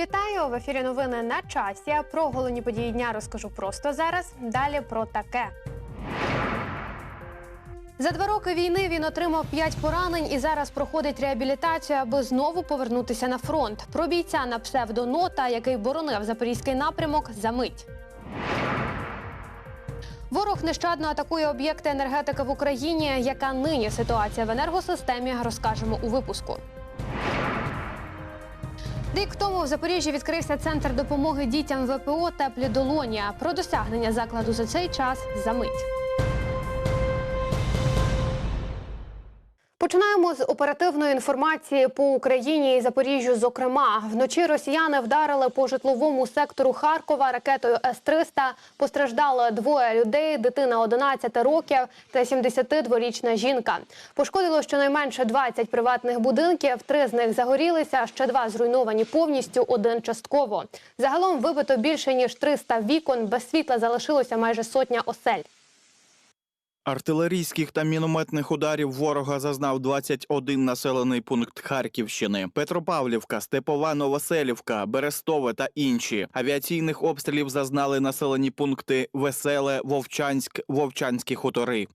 Вітаю в ефірі. Новини на часі. Про головні події дня розкажу просто зараз. Далі про таке. За два роки війни він отримав п'ять поранень і зараз проходить реабілітацію, аби знову повернутися на фронт. Про бійця на псевдонота, який боронив запорізький напрямок, за мить. Ворог нещадно атакує об'єкти енергетики в Україні. Яка нині ситуація в енергосистемі, розкажемо у випуску. Рік тому в Запоріжжі відкрився центр допомоги дітям ВПО Теплі долоні. Про досягнення закладу за цей час за мить. Починаємо з оперативної інформації по Україні і Запоріжжю. Зокрема, вночі росіяни вдарили по житловому сектору Харкова ракетою С-300. Постраждало двоє людей: дитина 11 років та 72-річна жінка. Пошкодило щонайменше 20 приватних будинків. Три з них загорілися, ще два зруйновані повністю, один частково. Загалом вибито більше ніж 300 вікон. Без світла залишилося майже сотня осель. Артилерійських та мінометних ударів ворога зазнав 21 населений пункт Харківщини: Петропавлівка, Степова, Новоселівка, Берестове та інші. Авіаційних обстрілів зазнали населені пункти Веселе, Вовчанськ, Вовчанські хутори.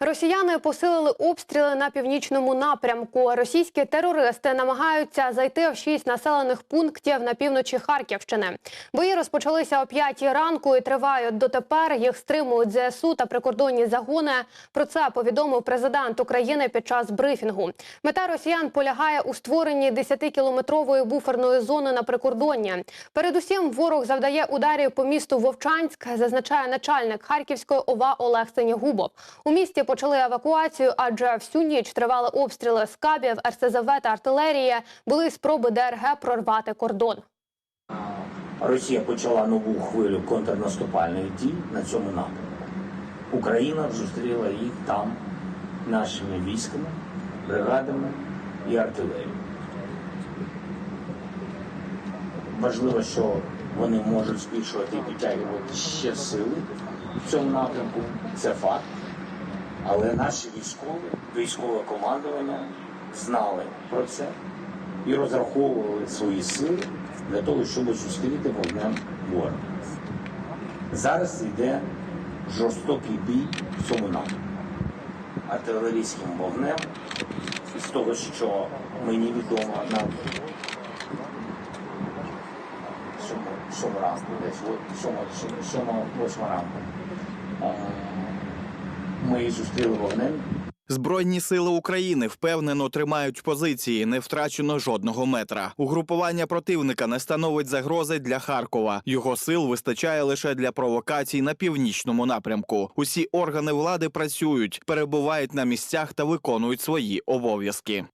Росіяни посилили обстріли на північному напрямку. Російські терористи намагаються зайти в шість населених пунктів на півночі Харківщини. Бої розпочалися о п'ятій ранку і тривають дотепер. Їх стримують ЗСУ та прикордонні загони. Про це повідомив президент України під час брифінгу. Мета росіян полягає у створенні 10-кілометрової буферної зони на прикордонні. Передусім, ворог завдає ударів по місту Вовчанськ, зазначає начальник Харківської ОВА Олег Синягубов. У місті почали евакуацію, адже всю ніч тривали обстріли з кабів, РСЗВ та артилерії. Були спроби ДРГ прорвати кордон. Росія почала нову хвилю контрнаступальних дій на цьому напрямку. Україна зустріла їх там нашими військами, бригадами і артилерією. Важливо, що вони можуть збільшувати і підтягувати ще сили в цьому напрямку. Це факт. Але наші військові, військове командування знали про це і розраховували свої сили для того, щоб зустріти вогнем ворога. Зараз йде жорстокий бій в цьому напрямку. Артилерійським вогнем, з того, що мені відомо на сьому, ранку, десь восьму ранку. Ми їх зустріли вогнем Збройні сили України впевнено тримають позиції, не втрачено жодного метра. Угрупування противника не становить загрози для Харкова. Його сил вистачає лише для провокацій на північному напрямку. Усі органи влади працюють, перебувають на місцях та виконують свої обов'язки.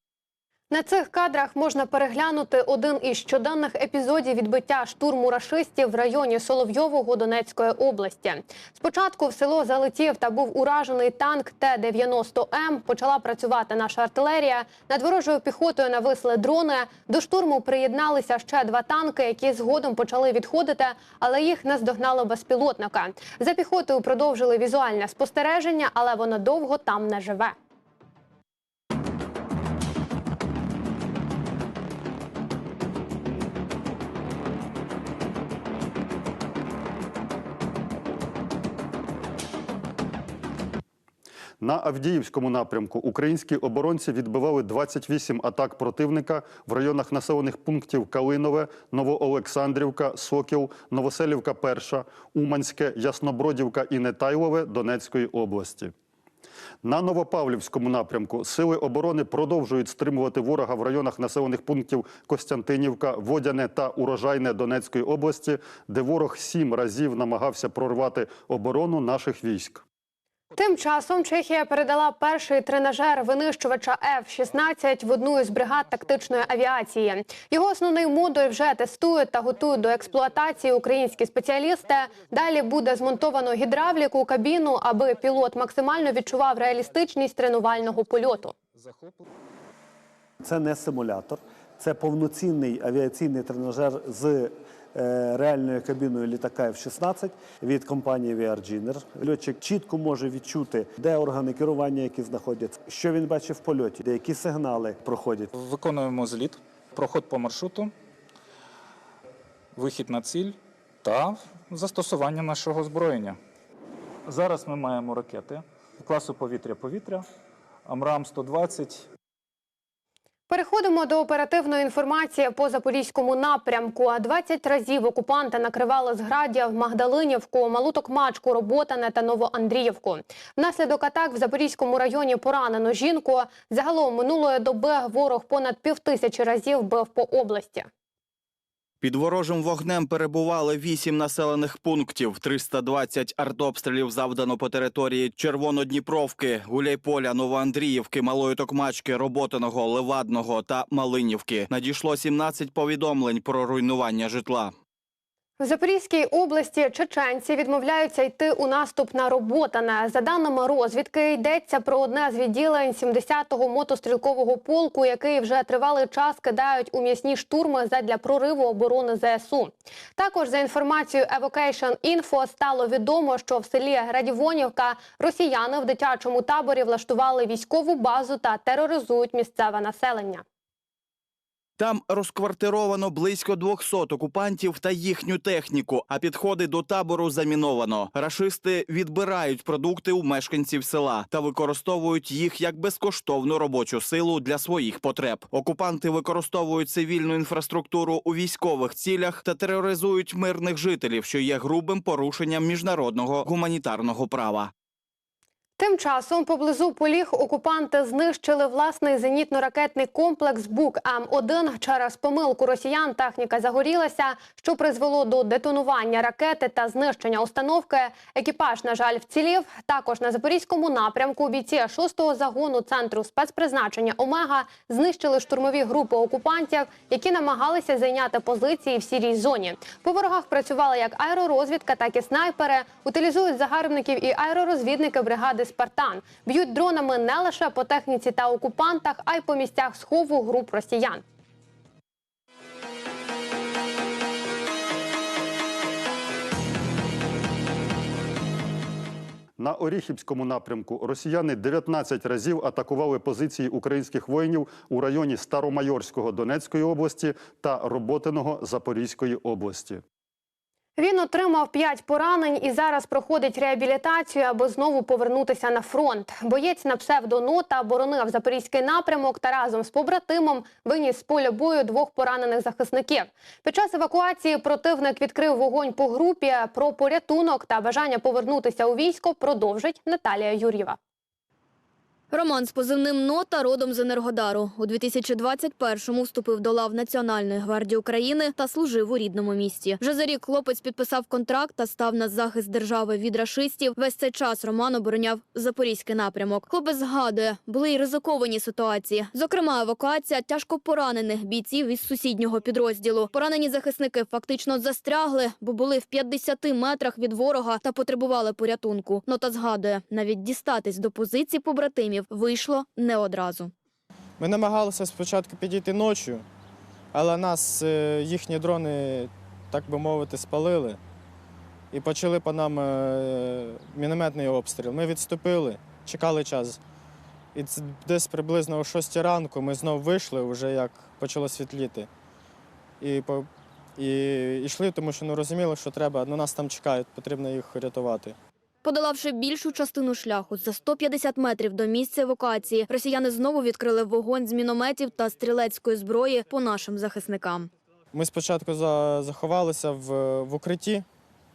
На цих кадрах можна переглянути один із щоденних епізодів відбиття штурму рашистів в районі Соловйового Донецької області. Спочатку в село залетів та був уражений танк Т-90М. Почала працювати наша артилерія. Над ворожою піхотою нависли дрони. До штурму приєдналися ще два танки, які згодом почали відходити, але їх наздогнало безпілотника. За піхотою продовжили візуальне спостереження, але воно довго там не живе. На Авдіївському напрямку українські оборонці відбивали 28 атак противника в районах населених пунктів Калинове, Новоолександрівка, Сокіл, Новоселівка, Перша, Уманське, Яснобродівка і Нетайлове Донецької області. На Новопавлівському напрямку сили оборони продовжують стримувати ворога в районах населених пунктів Костянтинівка, Водяне та Урожайне Донецької області, де ворог сім разів намагався прорвати оборону наших військ. Тим часом Чехія передала перший тренажер винищувача F-16 в одну із бригад тактичної авіації. Його основний модуль вже тестують та готують до експлуатації українські спеціалісти. Далі буде змонтовано гідравліку кабіну, аби пілот максимально відчував реалістичність тренувального польоту. Це не симулятор, це повноцінний авіаційний тренажер з реальною кабіною літака F-16 від компанії Virginer. Льотчик чітко може відчути, де органи керування, які знаходяться, що він бачить в польоті, де які сигнали проходять. Виконуємо зліт, проход по маршруту. вихід на ціль та застосування нашого озброєння. Зараз ми маємо ракети класу повітря-повітря, Амрам 120 Переходимо до оперативної інформації по запорізькому напрямку. 20 разів окупанти накривали з в Магдалинівку, Малуток Мачку, Роботане та Новоандріївку. Внаслідок атак в Запорізькому районі поранено жінку. Загалом минулої доби ворог понад півтисячі разів бив по області. Під ворожим вогнем перебували вісім населених пунктів. 320 артобстрілів завдано по території Червонодніпровки, Гуляйполя, Новоандріївки, Малої Токмачки, Роботиного, Левадного та Малинівки. Надійшло 17 повідомлень про руйнування житла. В Запорізькій області чеченці відмовляються йти у наступ на Роботане. За даними розвідки, йдеться про одне з відділень 70-го мотострілкового полку, який вже тривалий час кидають у м'ясні штурми задля прориву оборони ЗСУ. Також за інформацією Evocation Info стало відомо, що в селі Радівонівка росіяни в дитячому таборі влаштували військову базу та тероризують місцеве населення. Там розквартировано близько 200 окупантів та їхню техніку, а підходи до табору заміновано. Рашисти відбирають продукти у мешканців села та використовують їх як безкоштовну робочу силу для своїх потреб. Окупанти використовують цивільну інфраструктуру у військових цілях та тероризують мирних жителів, що є грубим порушенням міжнародного гуманітарного права. Тим часом поблизу поліг окупанти знищили власний зенітно-ракетний комплекс Бук М1. Через помилку росіян техніка загорілася, що призвело до детонування ракети та знищення установки. Екіпаж, на жаль, вцілів. Також на запорізькому напрямку бійці 6-го загону центру спецпризначення Омега знищили штурмові групи окупантів, які намагалися зайняти позиції в сірій зоні. По ворогах працювали як аеророзвідка, так і снайпери. Утилізують загарбників і аеророзвідники бригади Спартан. Б'ють дронами не лише по техніці та окупантах, а й по місцях схову груп росіян. На Оріхівському напрямку росіяни 19 разів атакували позиції українських воїнів у районі Старомайорського Донецької області та Роботиного Запорізької області. Він отримав п'ять поранень і зараз проходить реабілітацію, аби знову повернутися на фронт. Боєць на псевдонота боронив запорізький напрямок та разом з побратимом виніс з поля бою двох поранених захисників. Під час евакуації противник відкрив вогонь по групі. Про порятунок та бажання повернутися у військо продовжить Наталія Юр'єва. Роман з позивним «Нота» родом з Енергодару. У 2021-му вступив до лав Національної гвардії України та служив у рідному місті. Вже за рік хлопець підписав контракт та став на захист держави від рашистів. Весь цей час Роман обороняв запорізький напрямок. Хлопець згадує, були й ризиковані ситуації. Зокрема, евакуація тяжко поранених бійців із сусіднього підрозділу. Поранені захисники фактично застрягли, бо були в 50 метрах від ворога та потребували порятунку. Нота згадує, навіть дістатись до позицій побратимів вийшло не одразу. Ми намагалися спочатку підійти ночі, але нас е, їхні дрони, так би мовити, спалили і почали по нам е, мінометний обстріл. Ми відступили, чекали час. І десь приблизно о 6 ранку ми знов вийшли, вже як почало світліти. І, по, і йшли, тому що ну, розуміли, що треба, ну, нас там чекають, потрібно їх рятувати. Подолавши більшу частину шляху за 150 метрів до місця евакуації, росіяни знову відкрили вогонь з мінометів та стрілецької зброї по нашим захисникам. Ми спочатку заховалися в, в укритті,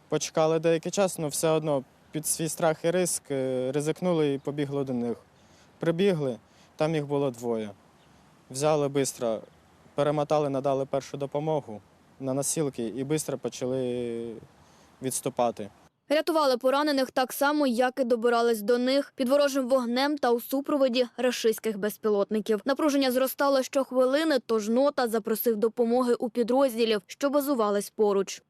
почекали деякий час, але все одно під свій страх і риск е, ризикнули і побігли до них. Прибігли, там їх було двоє. Взяли швидко, перемотали, надали першу допомогу на носілки і швидко почали відступати. Рятували поранених так само, як і добирались до них під ворожим вогнем та у супроводі рашистських безпілотників. Напруження зростало щохвилини, тож нота запросив допомоги у підрозділів, що базувались поруч.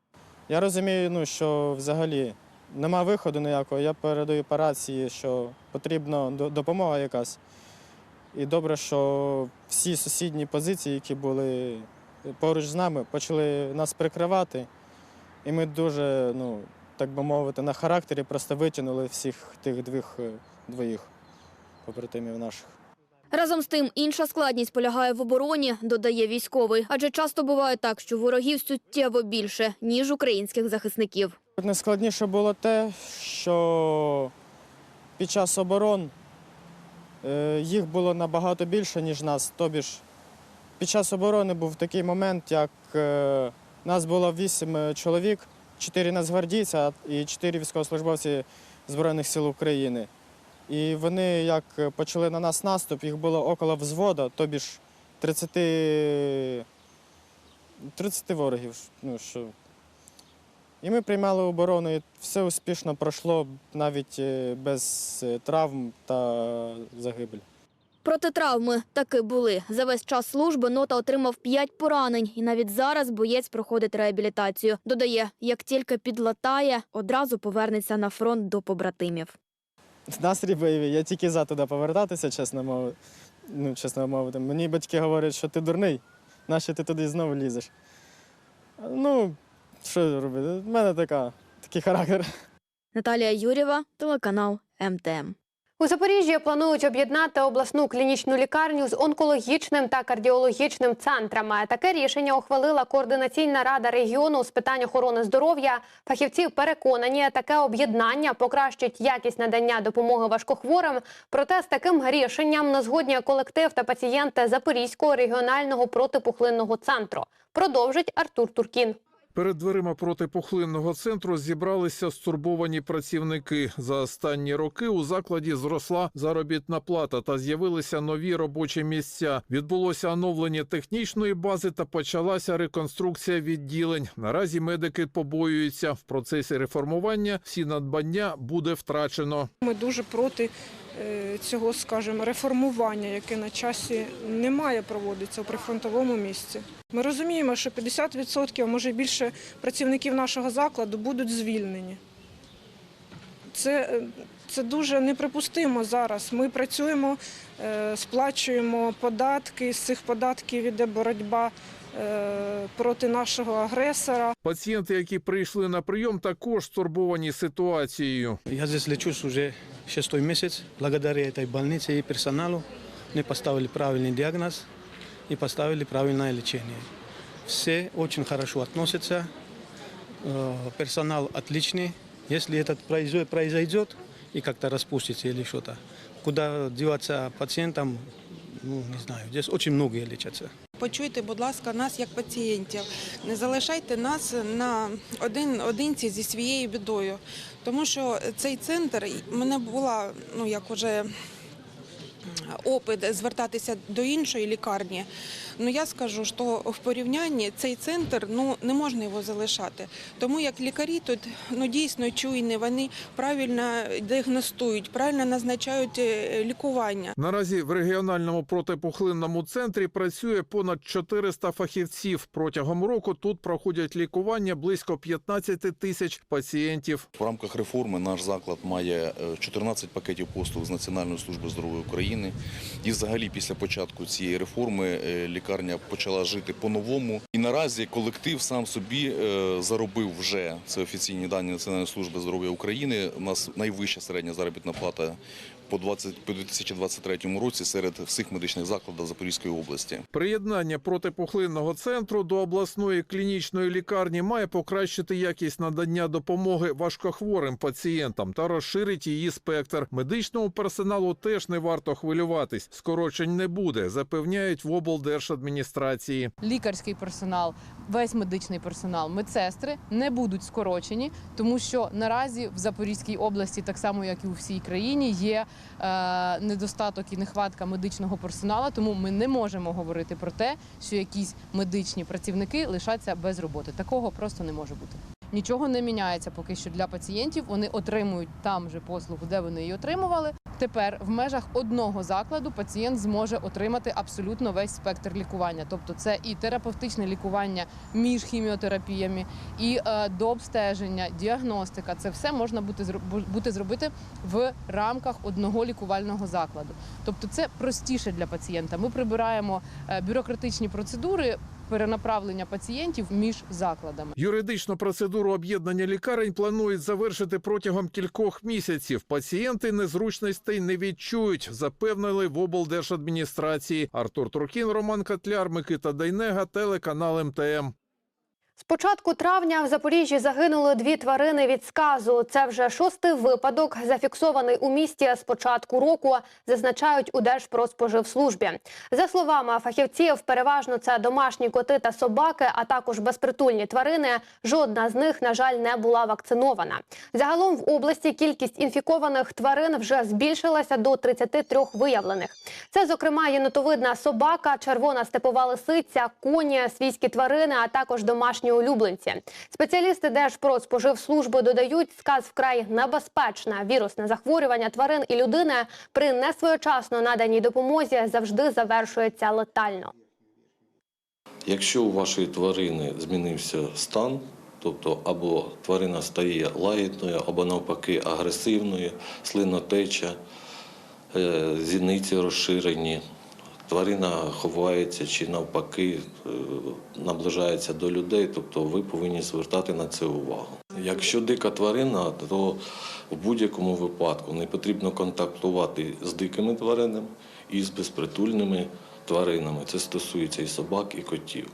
Я розумію, ну, що взагалі нема виходу ніякого. Я передаю по рації, що потрібна допомога якась. І добре, що всі сусідні позиції, які були поруч з нами, почали нас прикривати. І ми дуже, ну, так би мовити, на характері просто витягнули всіх тих двох, е, двоїх побратимів наших. Разом з тим, інша складність полягає в обороні, додає військовий. Адже часто буває так, що ворогів суттєво більше, ніж українських захисників. Найскладніше було те, що під час оборон е, їх було набагато більше, ніж нас. Тобі ж під час оборони був такий момент, як е, нас було вісім чоловік, чотири нацгвардійця і чотири військовослужбовці Збройних сил України. І вони як почали на нас наступ, їх було около взвода, тобі ж 30, 30 ворогів. Ну, що і ми приймали оборону, і все успішно пройшло навіть е, без е, травм та загибель. Проти травми таки були. За весь час служби нота отримав п'ять поранень, і навіть зараз боєць проходить реабілітацію. Додає, як тільки підлатає, одразу повернеться на фронт до побратимів. Настрій бойовий, я тільки за туди повертатися, чесно мовити. Ну, чесно мовити. Мені батьки говорять, що ти дурний, нащо ти туди знову лізеш. Ну, що робити? У мене така, такий характер. Наталія Юрєва, телеканал МТМ. У Запоріжжі планують об'єднати обласну клінічну лікарню з онкологічним та кардіологічним центрами. Таке рішення ухвалила координаційна рада регіону з питань охорони здоров'я. Фахівці переконані, таке об'єднання покращить якість надання допомоги важкохворим. Проте з таким рішенням не згодні колектив та пацієнти Запорізького регіонального протипухлинного центру. Продовжить Артур Туркін. Перед дверима протипухлинного центру зібралися стурбовані працівники. За останні роки у закладі зросла заробітна плата та з'явилися нові робочі місця. Відбулося оновлення технічної бази та почалася реконструкція відділень. Наразі медики побоюються. В процесі реформування всі надбання буде втрачено. Ми дуже проти цього, скажімо, реформування, яке на часі не має проводитися у прифронтовому місці. Ми розуміємо, що 50%, а може більше працівників нашого закладу будуть звільнені. Це, е, це дуже неприпустимо зараз. Ми працюємо, е, сплачуємо податки, з цих податків іде боротьба е, проти нашого агресора. Пацієнти, які прийшли на прийом, також стурбовані ситуацією. Я здесь лечусь уже шестой месяц. Благодаря этой больнице и персоналу мне поставили правильный диагноз и поставили правильное лечение. Все очень хорошо относятся, э, персонал отличный. Если это произойдет, и как-то распустится или что-то, куда деваться пациентам, ну, не знаю. Здесь очень многие лечатся. Почуйте, будь ласка, нас як пацієнтів. Не залишайте нас на один одинці зі своєю бідою. Тому що цей центр мене була, ну як уже опит звертатися до іншої лікарні. Ну я скажу, що в порівнянні цей центр ну не можна його залишати. Тому як лікарі тут ну дійсно чуйні, вони правильно діагностують, правильно назначають е, лікування. Наразі в регіональному протипухлинному центрі працює понад 400 фахівців. Протягом року тут проходять лікування близько 15 тисяч пацієнтів. В рамках реформи наш заклад має е, 14 пакетів послуг з Національної служби здоров'я України. І взагалі після початку цієї реформи е, лікарня почала жити по-новому. І наразі колектив сам собі е, заробив вже це офіційні дані Національної служби здоров'я України. У нас найвища середня заробітна плата по 20 по 2023 році серед всіх медичних закладів Запорізької області. Приєднання протипухлинного центру до обласної клінічної лікарні має покращити якість надання допомоги важкохворим пацієнтам та розширить її спектр. Медичному персоналу теж не варто хвилюватись. Скорочень не буде, запевняють в облдержадміністрації. лікарський персонал, весь медичний персонал, медсестри не будуть скорочені, тому що наразі в Запорізькій області, так само як і у всій країні, є недостаток і нехватка медичного персоналу. Тому ми не можемо говорити про те, що якісь медичні працівники лишаться без роботи. Такого просто не може бути. Нічого не міняється поки що для пацієнтів. Вони отримують там же послугу, де вони її отримували. Тепер в межах одного закладу пацієнт зможе отримати абсолютно весь спектр лікування. Тобто, це і терапевтичне лікування між хіміотерапіями, і е, дообстеження, діагностика. Це все можна бути бути зробити в рамках одного лікувального закладу. Тобто, це простіше для пацієнта. Ми прибираємо е, бюрократичні процедури. Перенаправлення пацієнтів між закладами. Юридичну процедуру об'єднання лікарень планують завершити протягом кількох місяців. Пацієнти незручностей не відчують, запевнили в облдержадміністрації. Артур Трукін, Роман Котляр, Микита Дайнега, телеканал МТМ. З початку травня в Запоріжжі загинули дві тварини від сказу. Це вже шостий випадок, зафіксований у місті з початку року, зазначають у Держпродспоживслужбі. За словами фахівців, переважно це домашні коти та собаки, а також безпритульні тварини. Жодна з них, на жаль, не була вакцинована. Загалом в області кількість інфікованих тварин вже збільшилася до 33 виявлених. Це, зокрема, єнотовидна собака, червона степова лисиця, коні, свійські тварини, а також домашні улюбленці. Спеціалісти Держпродспоживслужби додають, сказ вкрай небезпечне вірусне захворювання тварин і людини при несвоєчасно наданій допомозі завжди завершується летально. Якщо у вашої тварини змінився стан, тобто або тварина стає лагідною, або навпаки агресивною, слинотеча, е, зіниці розширені, тварина ховається чи навпаки е, наближається до людей, тобто ви повинні звертати на це увагу. Якщо дика тварина, то в будь-якому випадку не потрібно контактувати з дикими тваринами і з безпритульними тваринами. Це стосується і собак, і котів.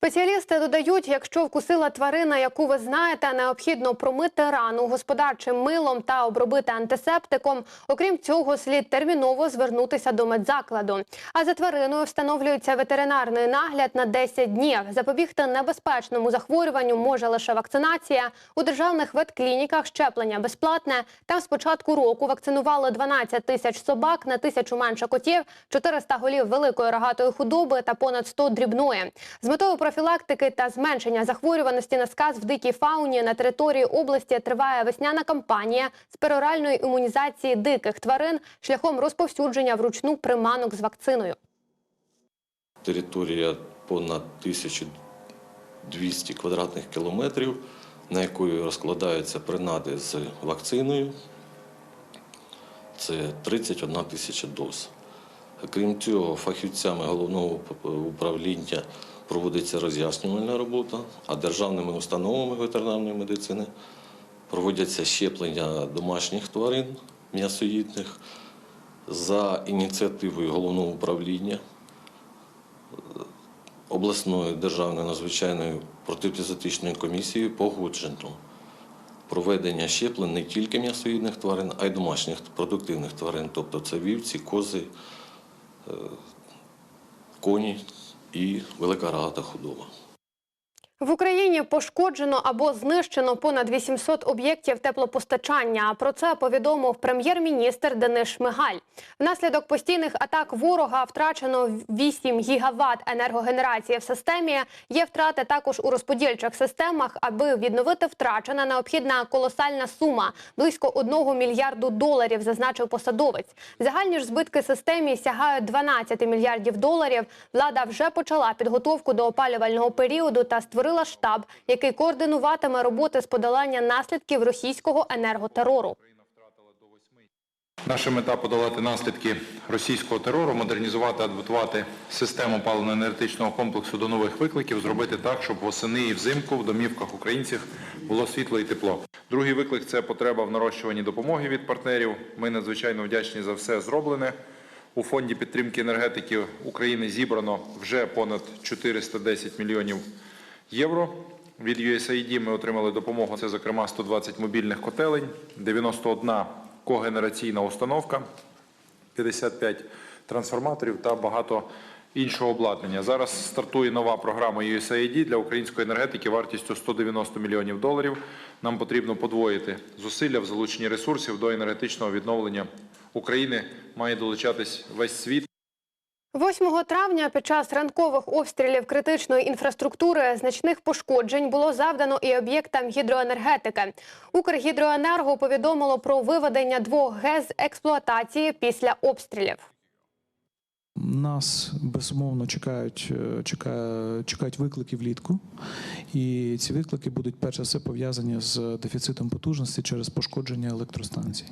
Спеціалісти додають, якщо вкусила тварина, яку ви знаєте, необхідно промити рану господарчим милом та обробити антисептиком. Окрім цього, слід терміново звернутися до медзакладу. А за твариною встановлюється ветеринарний нагляд на 10 днів. Запобігти небезпечному захворюванню може лише вакцинація. У державних ветклініках щеплення безплатне. Там з початку року вакцинували 12 тисяч собак, на тисячу менше котів, 400 голів великої рогатої худоби та понад 100 дрібної. З метою профілактики та зменшення захворюваності на сказ в дикій фауні на території області триває весняна кампанія з пероральної імунізації диких тварин шляхом розповсюдження вручну приманок з вакциною. Територія понад 1200 квадратних кілометрів, на якої розкладаються принади з вакциною. Це 31 тисяча доз. Крім цього, фахівцями головного управління проводиться роз'яснювальна робота, а державними установами ветеринарної медицини проводяться щеплення домашніх тварин м'ясоїдних за ініціативою головного управління обласної державної надзвичайної протипізотичної комісії погоджено проведення щеплень не тільки м'ясоїдних тварин, а й домашніх продуктивних тварин, тобто це вівці, кози, е, коні і велика рогата худоба. В Україні пошкоджено або знищено понад 800 об'єктів теплопостачання. Про це повідомив прем'єр-міністр Денис Шмигаль. Внаслідок постійних атак ворога втрачено 8 гігават енергогенерації в системі. Є втрати також у розподільчих системах. Аби відновити втрачене, необхідна колосальна сума близько 1 мільярду доларів, зазначив посадовець. Загальні ж збитки системі сягають 12 мільярдів доларів. Влада вже почала підготовку до опалювального періоду та створила штаб, який координуватиме роботи з подолання наслідків російського енерготерору. Наша мета подолати наслідки російського терору, модернізувати, адаптувати систему паливно-енергетичного комплексу до нових викликів, зробити так, щоб восени і взимку в домівках українців було світло і тепло. Другий виклик це потреба в нарощуванні допомоги від партнерів. Ми надзвичайно вдячні за все зроблене. У фонді підтримки енергетики України зібрано вже понад 410 мільйонів євро. Від USAID ми отримали допомогу. Це, зокрема, 120 мобільних котелень, 91 когенераційна установка, 55 трансформаторів та багато іншого обладнання. Зараз стартує нова програма USAID для української енергетики вартістю 190 мільйонів доларів. Нам потрібно подвоїти зусилля в залученні ресурсів до енергетичного відновлення України. Має долучатись весь світ. 8 травня під час ранкових обстрілів критичної інфраструктури значних пошкоджень було завдано і об'єктам гідроенергетики. Укргідроенерго повідомило про виведення двох ГЕС експлуатації після обстрілів. Нас безумовно чекають, е, чекає, чекають виклики влітку, і ці виклики будуть перш за все пов'язані з дефіцитом потужності через пошкодження електростанцій.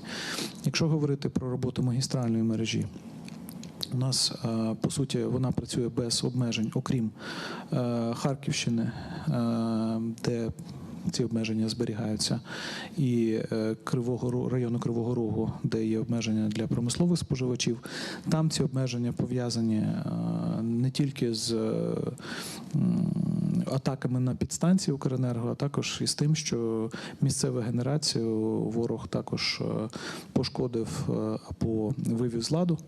Якщо говорити про роботу магістральної мережі, У нас е, по суті вона працює без обмежень, окрім е, Харківщини, е, де ці обмеження зберігаються, і Кривого району Кривого Рогу, де є обмеження для промислових споживачів. Там ці обмеження пов'язані не тільки з атаками на підстанції Укренерго, а також із тим, що місцеву генерацію ворог також пошкодив або вивів з ладу.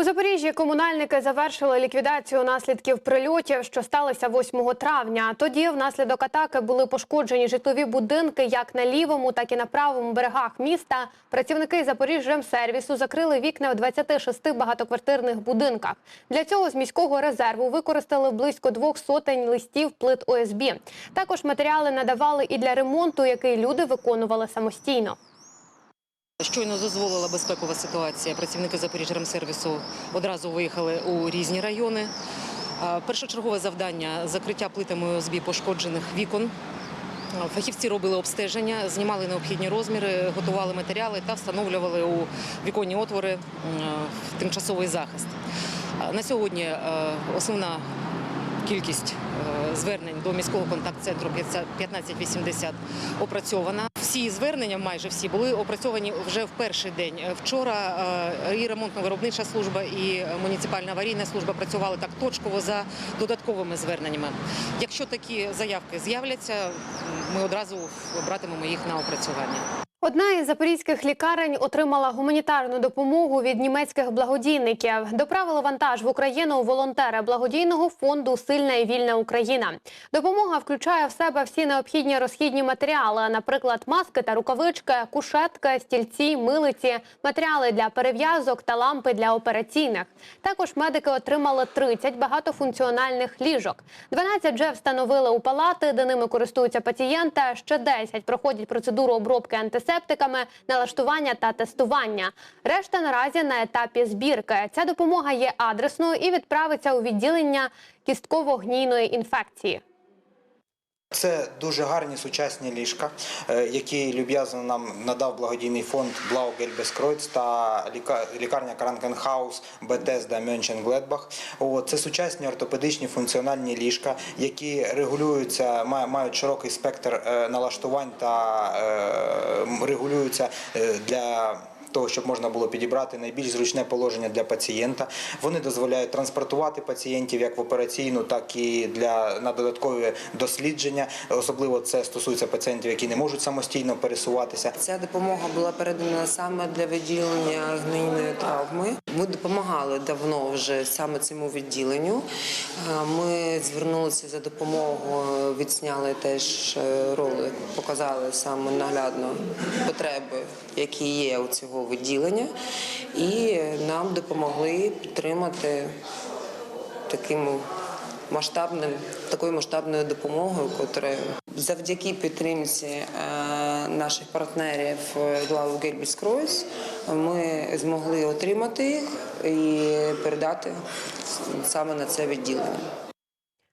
У Запоріжжі комунальники завершили ліквідацію наслідків прильотів, що сталося 8 травня. Тоді внаслідок атаки були пошкоджені житлові будинки як на лівому, так і на правому берегах міста. Працівники Запоріжжемсервісу закрили вікна в 26 багатоквартирних будинках. Для цього з міського резерву використали близько двох сотень листів плит ОСБ. Також матеріали надавали і для ремонту, який люди виконували самостійно. Щойно дозволила безпекова ситуація. Працівники Запоріжжя-Ремсервісу одразу виїхали у різні райони. Першочергове завдання закриття плитами ОСБ пошкоджених вікон. Фахівці робили обстеження, знімали необхідні розміри, готували матеріали та встановлювали у віконні отвори тимчасовий захист. На сьогодні основна кількість звернень до міського контакт-центру 1580 опрацьована. Всі звернення, майже всі, були опрацьовані вже в перший день. Е, Вчора е, і ремонтно-виробнича служба, і муніципальна аварійна служба працювали так точково за додатковими зверненнями. Якщо такі заявки з'являться, ми одразу братимемо їх на опрацювання. Одна із запорізьких лікарень отримала гуманітарну допомогу від німецьких благодійників. Доправили вантаж в Україну волонтери благодійного фонду Сильна і вільна Україна. Допомога включає в себе всі необхідні розхідні матеріали, наприклад, маски та рукавички, кушетки, стільці, милиці, матеріали для перев'язок та лампи для операційних. Також медики отримали 30 багатофункціональних ліжок. 12 вже встановили у палати, де ними користуються пацієнти. Ще 10 проходять процедуру обробки антисептиками, налаштування та тестування. Решта наразі на етапі збірки. Ця допомога є адресною і відправиться у відділення кістково-гнійної інфекції. Це дуже гарні сучасні ліжка, е, які люб'язно нам надав благодійний фонд Blau Gelbes та ліка- лікарня Кранкенхаус Бетезда Мюнчен-Гледбах. Це сучасні ортопедичні функціональні ліжка, які регулюються, ма- мають широкий спектр е, налаштувань та е, регулюються для. Того, щоб можна було підібрати найбільш зручне положення для пацієнта. Вони дозволяють транспортувати пацієнтів як в операційну, так і для на додаткові дослідження. Особливо це стосується пацієнтів, які не можуть самостійно пересуватися. Ця допомога була передана саме для виділення гнійної травми. Ми допомагали давно вже саме цьому відділенню. Е, Ми звернулися за допомогою, відсняли теж роли, ролик, показали саме наглядно потреби, які є у цього відділення, і нам допомогли підтримати таким масштабним такою масштабною допомогою, котре завдяки підтримці е, наших партнерів Главу Гельбіс Кройс ми змогли отримати їх і передати саме на це відділення.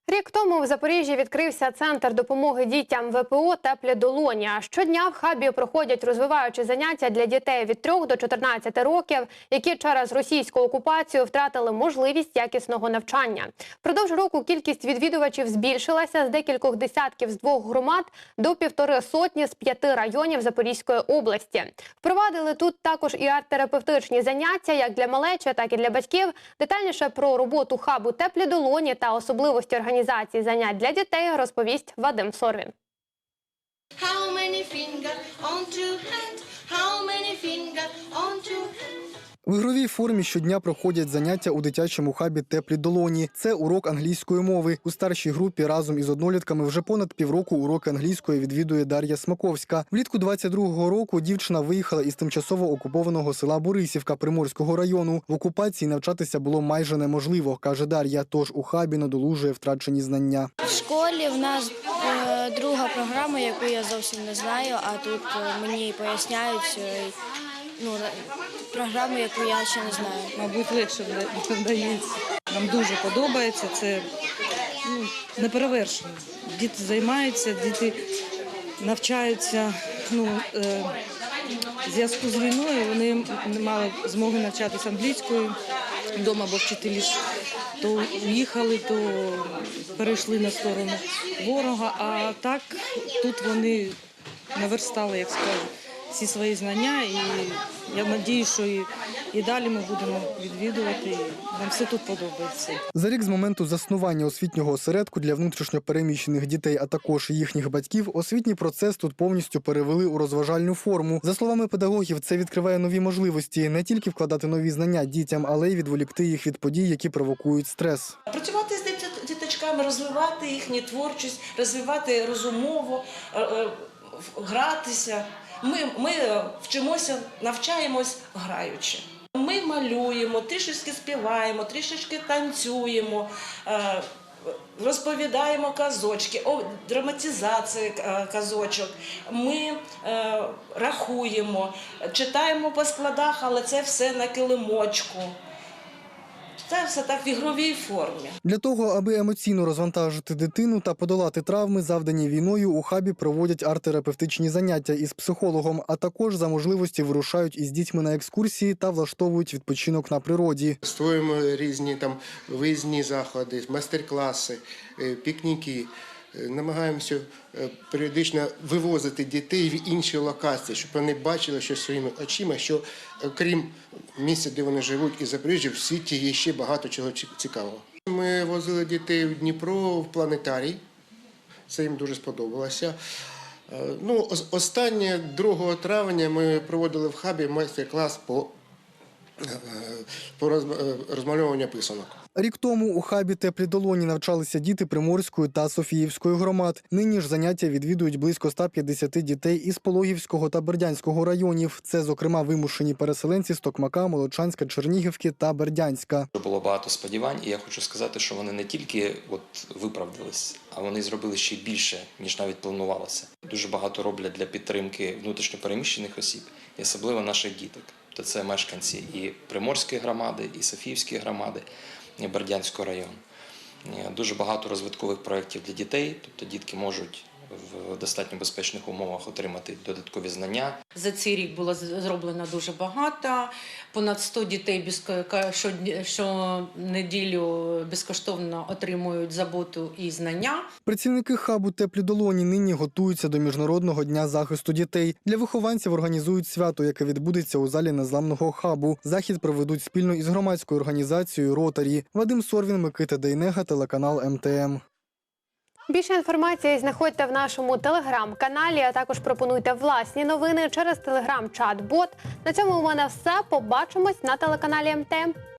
Рік тому в Запоріжжі відкрився центр допомоги дітям ВПО Теплі долоні. Щодня в хабі проходять розвиваючі заняття для дітей від 3 до 14 років, які через російську окупацію втратили можливість якісного навчання. Впродовж року кількість відвідувачів збільшилася з декількох десятків з двох громад до півтори сотні з п'яти районів Запорізької області. Впровадили тут також і арт-терапевтичні заняття як для малечі, так і для батьків. Детальніше про роботу хабу теплі долоні та особливості організації занять для дітей розповість Вадим Сорвін. How many fingers on two hands? How many fingers on two hands? В ігровій формі щодня проходять заняття у дитячому хабі Теплі долоні. Це урок англійської мови. У старшій групі разом із однолітками вже понад півроку уроки англійської відвідує Дар'я Смаковська. Влітку 22-го року дівчина виїхала із тимчасово окупованого села Борисівка Приморського району. В окупації навчатися було майже неможливо, каже Дар'я. Тож у хабі надолужує втрачені знання. В школі в нас е, друга програма, яку я зовсім не знаю, а тут е, мені поясняють е, ну, програму, яку я ще не знаю. мабуть, легше вда- вдається. Нам дуже подобається. Це ну, неперевершено. Діти займаються, діти навчаються. Ну, е, в зв'язку з війною вони не мали змоги навчатися англійською. вдома, бо вчителі ж то уїхали, то перейшли на сторону ворога. А так тут вони наверстали, як скажуть, всі свої знання. І я сподіваюся, що і, і далі ми будемо відвідувати. І нам все тут подобається. За рік з моменту заснування освітнього осередку для внутрішньопереміщених дітей, а також їхніх батьків, освітній процес тут повністю перевели у розважальну форму. За словами педагогів, це відкриває нові можливості не тільки вкладати нові знання дітям, але й відволікти їх від подій, які провокують стрес. Працювати з діточками, розвивати їхню творчість, розвивати розумово, е, е, в- гратися. Ми, ми е, вчимося, навчаємось граючи. Ми малюємо, трішечки співаємо, трішечки танцюємо. е, Розповідаємо казочки, драматизації е, казочок. Ми рахуємо, читаємо по складах, але це все на килимочку. Це все так в ігровій формі. Для того, аби емоційно розвантажити дитину та подолати травми, завдані війною, у хабі проводять арт-терапевтичні заняття із психологом, а також за можливості вирушають із дітьми на екскурсії та влаштовують відпочинок на природі. Створюємо різні там виїзні заходи, майстер-класи, е, пікніки. Е, Намагаємося е, періодично вивозити дітей в інші локації, щоб вони бачили що своїми очима, що е, крім місця, де вони живуть, і Запоріжжя, в світі є ще багато чого цікавого. Ми возили дітей в Дніпро в планетарій. Це їм дуже сподобалося. Ну, останнє 2 травня ми проводили в хабі майстер-клас по, е, по розм- е, розмальовуванню писанок. Рік тому у хабі теплі долоні навчалися діти Приморської та Софіївської громад. Нині ж заняття відвідують близько 150 дітей із Пологівського та Бердянського районів. Це, зокрема, вимушені переселенці з Токмака, Молочанська, Чернігівки та Бердянська. Було багато сподівань, і я хочу сказати, що вони не тільки от виправдались, а вони зробили ще більше, ніж навіть планувалося. Дуже багато роблять для підтримки внутрішньопереміщених осіб, і особливо наших діток. То це мешканці і Приморської громади, і Софіївської громади, і Бердянського району. Е, Дуже багато розвиткових проєктів для дітей, тобто дітки можуть в достатньо безпечних умовах отримати додаткові знання, За цей рік було зроблено дуже багато. Понад 100 дітей щонеділю безкоштовно отримують заботу і знання. Працівники хабу теплі долоні нині готуються до міжнародного дня захисту дітей. Для вихованців організують свято, яке відбудеться у залі незламного хабу. Захід проведуть спільно із громадською організацією Ротарі. Вадим Сорвін, Микита Дейнега, телеканал МТМ. Більше інформації знаходьте в нашому телеграм-каналі, а також пропонуйте власні новини через телеграм-чат-бот. На цьому у мене все. Побачимось на телеканалі МТМ.